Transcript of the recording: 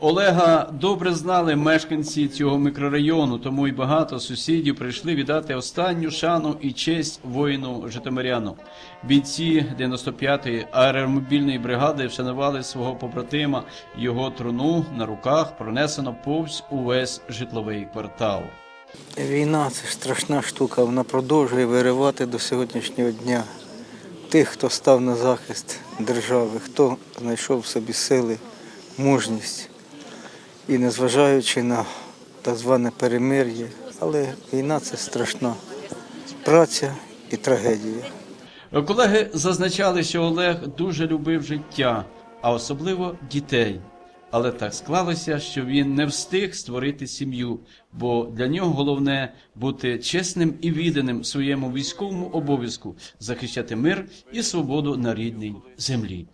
Олега добре знали мешканці цього мікрорайону, тому й багато сусідів прийшли віддати останню шану і честь воїну Житомиряну. Бійці 95-ї аеромобільної бригади вшанували свого побратима. Його труну на руках пронесено повз увесь житловий квартал. Війна це страшна штука, вона продовжує виривати до сьогоднішнього дня тих, хто став на захист держави, хто знайшов в собі сили, мужність. І незважаючи на так зване перемир'я, але війна це страшна праця і трагедія. Колеги зазначали, що Олег дуже любив життя, а особливо дітей. Але так склалося, що він не встиг створити сім'ю, бо для нього головне бути чесним і відданим своєму військовому обов'язку захищати мир і свободу на рідній землі.